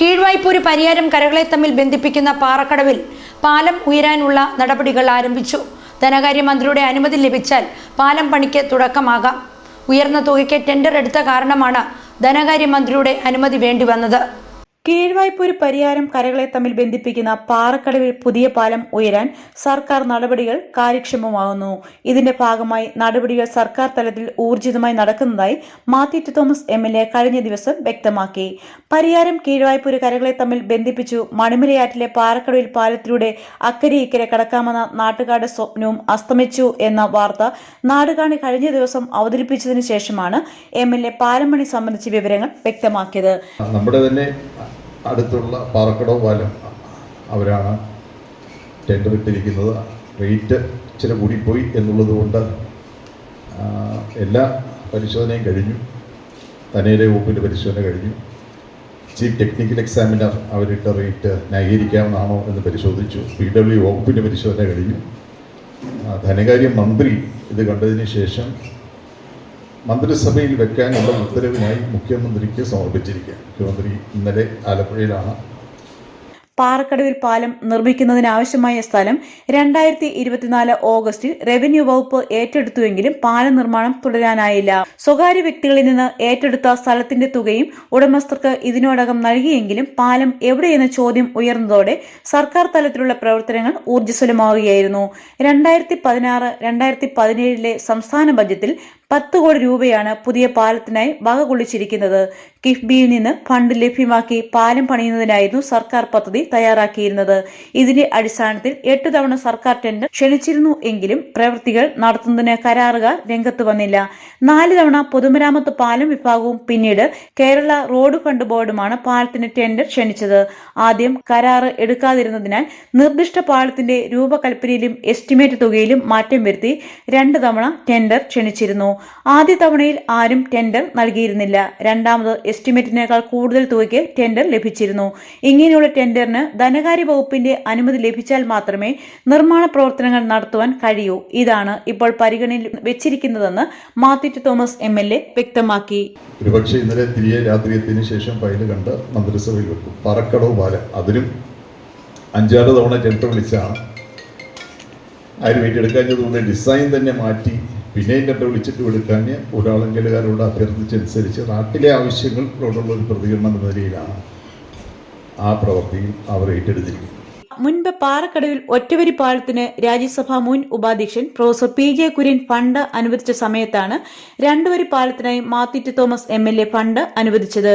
കീഴ്വായ്പൂര് പരിയാരം കരകളെ തമ്മിൽ ബന്ധിപ്പിക്കുന്ന പാറക്കടവിൽ പാലം ഉയരാനുള്ള നടപടികൾ ആരംഭിച്ചു. ധനകാര്യമന്ത്രിയുടെ അനുമതി ലഭിച്ചാൽ പാലം പണിക്ക് തുടക്കമാകാം. ഉയർന്ന തുകയ്ക്ക് ടെൻഡർ എടുത്ത കാരണമാണ് ധനകാര്യമന്ത്രിയുടെ അനുമതി വേണ്ടി വന്നത് കീഴ്വായ്പൂര് പരിഹാരം കരകളെ തമ്മിൽ ബന്ധിപ്പിക്കുന്ന പാറക്കടവിൽ പുതിയ പാലം ഉയരാൻ സർക്കാർ നടപടികൾ കാര്യക്ഷമമാകുന്നു. ഇതിന്റെ ഭാഗമായി നടപടികൾ സർക്കാർ തലത്തിൽ ഊർജിതമായി നടക്കുന്നതായി Mathew Thomas M L A കഴിഞ്ഞ ദിവസം വ്യക്തമാക്കി. പരിയാരം കീഴ്വായ്പൂര് കരകളെ തമ്മിൽ ബന്ധിപ്പിച്ചു. മണിമലയാറ്റിലെ പാറക്കടവിൽ പാലത്തിലൂടെ അക്കരെ ഇക്കരെ കടക്കാമെന്ന നാട്ടുകാരുടെ സ്വപ്നവും അസ്തമിച്ചു എന്ന വാർത്ത നാടുകാണി കഴിഞ്ഞ ദിവസം അവതരിപ്പിച്ചതിനു ശേഷമാണ് എം എൽ എ പാലം പണി സംബന്ധിച്ച വിവരങ്ങൾ വ്യക്തമാക്കിയത്. നമ്മുടെ തന്നെ അടുത്തുള്ള പാറക്കടവ് പാലം അവരാണ് ടെൻഡർ ഇട്ടിരിക്കുന്നത്. റേറ്റ് ചില കൂടിപ്പോയി എന്നുള്ളത് കൊണ്ട് എല്ലാ പരിശോധനയും കഴിഞ്ഞു. തനേരെ വകുപ്പിന്റെ പരിശോധന കഴിഞ്ഞു. ചീഫ് ടെക്നിക്കൽ എക്സാമിനർ അവരിട്ട റേറ്റ് ന്യായീകരിക്കാവുന്നതാണോ എന്ന് പരിശോധിച്ചു. പി ഡബ്ല്യു വകുപ്പിന്റെ പരിശോധന കഴിഞ്ഞു. ധനകാര്യ മന്ത്രി ഇത് കണ്ടതിന് ശേഷം മന്ത്രിസഭയിൽ വെക്കാനുള്ള ഉത്തരവിനായി മുഖ്യമന്ത്രിക്ക് സമർപ്പിച്ചിരിക്കുക. മുഖ്യമന്ത്രി ഇന്നലെ ആലപ്പുഴയിലാണ്. പാറക്കടവിൽ പാലം നിർമ്മിക്കുന്നതിനാവശ്യമായ സ്ഥലം രണ്ടായിരത്തി ഇരുപത്തിനാല് ഓഗസ്റ്റിൽ റവന്യൂ വകുപ്പ് ഏറ്റെടുത്തുവെങ്കിലും പാലം നിർമ്മാണം തുടരാനായില്ല. സ്വകാര്യ വ്യക്തികളിൽ നിന്ന് ഏറ്റെടുത്ത സ്ഥലത്തിന്റെ തുകയും ഉടമസ്ഥർക്ക് ഇതിനോടകം നൽകിയെങ്കിലും പാലം എവിടെയെന്ന ചോദ്യം ഉയർന്നതോടെ സർക്കാർ തലത്തിലുള്ള പ്രവർത്തനങ്ങൾ ഊർജസ്വലമാവുകയായിരുന്നു. രണ്ടായിരത്തി പതിനാറ് രണ്ടായിരത്തി പതിനേഴിലെ സംസ്ഥാന ബജറ്റിൽ പത്ത് കോടി രൂപയാണ് പുതിയ പാലത്തിനായി വക കൊള്ളിച്ചിരിക്കുന്നത്. കിഫ്ബിയിൽ നിന്ന് ഫണ്ട് ലഭ്യമാക്കി പാലം പണിയുന്നതിനായിരുന്നു സർക്കാർ പദ്ധതി തയ്യാറാക്കിയിരുന്നത്. ഇതിന്റെ അടിസ്ഥാനത്തിൽ എട്ട് തവണ സർക്കാർ ടെൻഡർ ക്ഷണിച്ചിരുന്നു എങ്കിലും പ്രവൃത്തികൾ നടത്തുന്നതിന് കരാറുകാർ രംഗത്ത് വന്നില്ല. നാല് തവണ പൊതുമരാമത്ത് പാലം വിഭാഗവും പിന്നീട് കേരള റോഡ് ഫണ്ട് ബോർഡുമാണ് പാലത്തിന് ടെൻഡർ ക്ഷണിച്ചത്. ആദ്യം കരാറ് എടുക്കാതിരുന്നതിനാൽ നിർദ്ദിഷ്ട പാലത്തിന്റെ രൂപകൽപ്പനയിലും എസ്റ്റിമേറ്റ് തുകയിലും മാറ്റം വരുത്തി രണ്ട് തവണ ടെൻഡർ ക്ഷണിച്ചിരുന്നു. ആദ്യ തവണയിൽ ആരും ടെൻഡർ നൽകിയിരുന്നില്ല. രണ്ടാമത് എസ്റ്റിമേറ്റിനേക്കാൾ കൂടുതൽ തുകയ്ക്ക് ടെൻഡർ ലഭിച്ചിരുന്നു. ഇങ്ങനെയുള്ള ടെൻഡറിന് ധനകാര്യ വകുപ്പിന്റെ അനുമതി ലഭിച്ചാൽ മാത്രമേ നിർമ്മാണ പ്രവർത്തനങ്ങൾ നടത്തുവാൻ കഴിയൂ. ഇതാണ് ഇപ്പോൾ പരിഗണനയിൽ വെച്ചിരിക്കുന്നതെന്ന് Mathew Thomas M L A വ്യക്തമാക്കി. ഒരുപക്ഷെ ഇന്നലെ തിരികെ രാത്രി എത്തിയതിനു ശേഷം ഫയൽ കണ്ട് മന്ത്രിസഭയിൽ വെക്കും. പറക്കടവ് പാലം. അതിനും അഞ്ചാറ് തവണ ടെൻഡർ വിളിച്ചാണ്. ആരും ഏറ്റെടുക്കാഞ്ഞതുകൊണ്ട് ഡിസൈൻ തന്നെ മാറ്റി പിന്നെയും എന്നെ വിളിച്ചിട്ട് എടുക്കാൻ ഒരാളെങ്കിലുകാരോട് അഭ്യർത്ഥിച്ചനുസരിച്ച് നാട്ടിലെ ആവശ്യങ്ങളോടുള്ള ഒരു പ്രതികരണം എന്ന നിലയിലാണ് ആ പ്രവൃത്തിയിൽ അവർ ഏറ്റെടുത്തിരിക്കുന്നത്. മുൻപ് പാറക്കടവിൽ ഒറ്റവരി പാലത്തിന് രാജ്യസഭാ മുൻ ഉപാധ്യക്ഷൻ professor P J Kurien fund അനുവദിച്ച സമയത്താണ് രണ്ടുവരി പാലത്തിനായി മാത്തിറ്റ് തോമസ് എ ഫണ്ട് അനുവദിച്ചത്.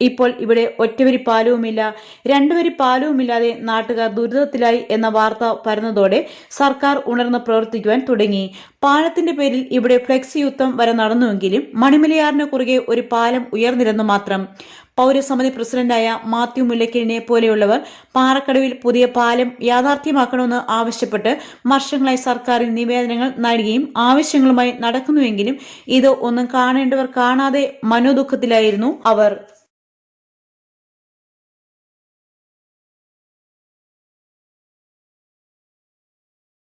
ഇപ്പോൾ ഇവിടെ ഒറ്റവരി പാലവുമില്ല രണ്ടുവരി പാലവുമില്ലാതെ നാട്ടുകാർ ദുരിതത്തിലായി എന്ന വാർത്ത പരന്നതോടെ സർക്കാർ ഉണർന്ന് പ്രവർത്തിക്കുവാൻ തുടങ്ങി. പാലത്തിന്റെ പേരിൽ ഇവിടെ ഫ്ലെക്സി യുദ്ധം വരെ നടന്നുവെങ്കിലും മണിമലയാറിന് കുറുകെ ഒരു പാലം ഉയർന്നിരുന്നു മാത്രം. പൗരസമിതി പ്രസിഡന്റായ മാത്യു മുല്ലക്കിഴിനെ പോലെയുള്ളവർ പാറക്കടവിൽ പുതിയ പാലം യാഥാർത്ഥ്യമാക്കണമെന്ന് ആവശ്യപ്പെട്ട് വർഷങ്ങളായി സർക്കാരിൽ നിവേദനങ്ങൾ നൽകുകയും ആവശ്യങ്ങളുമായി നടക്കുന്നുവെങ്കിലും ഇത് ഒന്നും കാണേണ്ടവർ കാണാതെ മനോദുഃഖത്തിലായിരുന്നു അവർ.